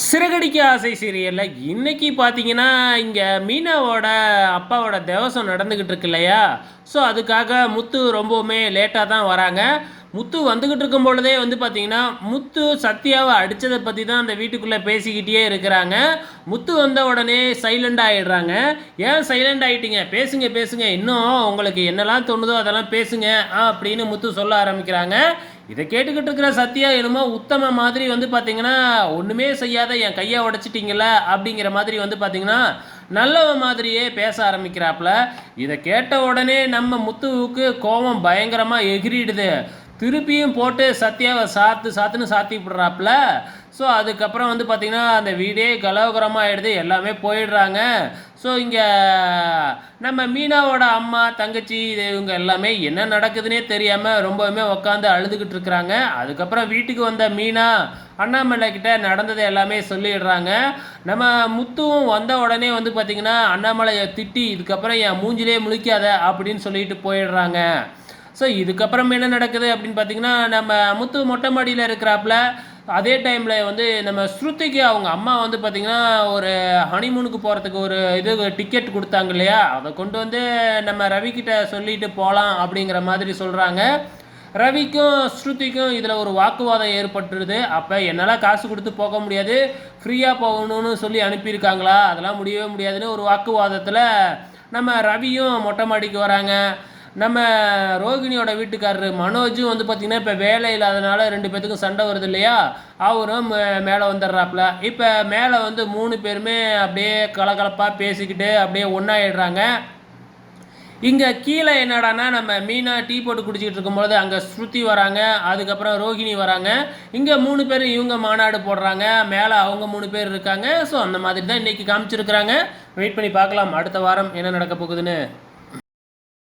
சிறகடிக்க ஆசை சீரியலில். இன்றைக்கி பார்த்தீங்கன்னா இங்கே மீனாவோட அப்பாவோட தேவசம் நடந்துக்கிட்டு இருக்கு இல்லையா? ஸோ அதுக்காக முத்து ரொம்பவுமே லேட்டாக தான் வராங்க. முத்து வந்துக்கிட்டு இருக்கும் பொழுதே வந்து பார்த்தீங்கன்னா முத்து சத்யாவை அடித்ததை பற்றி தான் அந்த வீட்டுக்குள்ளே பேசிக்கிட்டே இருக்கிறாங்க. முத்து வந்த உடனே சைலண்ட் ஆகிடுறாங்க ஏன் சைலண்ட் ஆகிட்டீங்க பேசுங்க பேசுங்க. இன்னும் உங்களுக்கு என்னெல்லாம் தோணுதோ அதெல்லாம் பேசுங்க ஆ, அப்படின்னு முத்து சொல்ல ஆரம்பிக்கிறாங்க. இதை கேட்டுக்கிட்டு இருக்கிற சத்யா என்னமோ உத்தம மாதிரி வந்து பார்த்தீங்கன்னா ஒன்றுமே செய்யாத என் கையை உடச்சிட்டிங்கள அப்படிங்கிற மாதிரி வந்து பார்த்தீங்கன்னா நல்லவ மாதிரியே பேச ஆரம்பிக்கிறாப்புல. இதை கேட்ட உடனே நம்ம முத்துவுக்கு கோபம் பயங்கரமாக எகிரிடுது. திருப்பியும் போட்டு சத்யாவை சாத்து சாத்துன்னு சாத்தி விடுறாப்புல ஸோ அதுக்கப்புறம் வந்து பார்த்திங்கன்னா அந்த வீடே கலவகரமாக ஆகிடுது எல்லாமே போயிடுறாங்க. ஸோ இங்கே நம்ம மீனாவோட அம்மா தங்கச்சி இது இவங்க எல்லாமே என்ன நடக்குதுன்னே தெரியாமல் ரொம்பவுமே உட்காந்து அழுதுகிட்டு இருக்கிறாங்க. அதுக்கப்புறம் வீட்டுக்கு வந்த மீனா அண்ணாமலை கிட்ட நடந்ததை எல்லாமே சொல்லிடுறாங்க. நம்ம முத்துவும் வந்த உடனே வந்து பார்த்திங்கன்னா அண்ணாமலையை திட்டி இதுக்கப்புறம் என் மூஞ்சிலே முழிக்காத அப்படின்னு சொல்லிட்டு போயிடுறாங்க. ஸோ இதுக்கப்புறம் என்ன நடக்குது அப்படின்னு பார்த்தீங்கன்னா நம்ம முத்து மொட்டை மாடியில் இருக்கிறாப்புல அதே டைமில் வந்து நம்ம ஸ்ருதிக்கு அவங்க அம்மா வந்து பார்த்திங்கன்னா ஒரு ஹனிமூனுக்கு போகிறதுக்கு ஒரு இது டிக்கெட் கொடுத்தாங்க இல்லையா? அதை கொண்டு வந்து நம்ம ரவிக்கிட்ட சொல்லிட்டு போகலாம் அப்படிங்கிற மாதிரி சொல்கிறாங்க ரவிக்கும் ஸ்ருதிக்கும் இதில் ஒரு வாக்குவாதம் ஏற்பட்டுருது. அப்போ என்னால் காசு கொடுத்து போக முடியாது. ஃப்ரீயாக போகணும்னு சொல்லி அனுப்பியிருக்காங்களா? அதெல்லாம் முடியவே முடியாதுன்னு ஒரு வாக்குவாதத்தில் நம்ம ரவியும் மொட்டை மாடிக்கு வராங்க. நம்ம ரோகிணியோட வீட்டுக்காரரு மனோஜும் வந்து பார்த்திங்கன்னா இப்போ வேலை இல்லாதனால ரெண்டு பேத்துக்கும் சண்டை வருது இல்லையா? அவரும் மே- மேலே வந்துடுறாப்புல. இப்போ மேலே வந்து மூணு பேருமே அப்படியே கலகலப்பாக பேசிக்கிட்டு அப்படியே ஒன்றாயிடுறாங்க இங்கே கீழே என்னடான்னா நம்ம மீனா டீ போட்டு குடிச்சிக்கிட்டு இருக்கும்பொழுது அங்கே ஸ்ருதி வராங்க அதுக்கப்புறம் ரோஹிணி வராங்க. இங்கே மூணு பேர் இவங்க மாநாடு போடுறாங்க மேலே அவங்க மூணு பேர் இருக்காங்க. ஸோ அந்த மாதிரி தான் இன்றைக்கி காமிச்சிருக்கிறாங்க. வெயிட் பண்ணி பார்க்கலாம். அடுத்த வாரம் என்ன நடக்க போகுதுன்னு.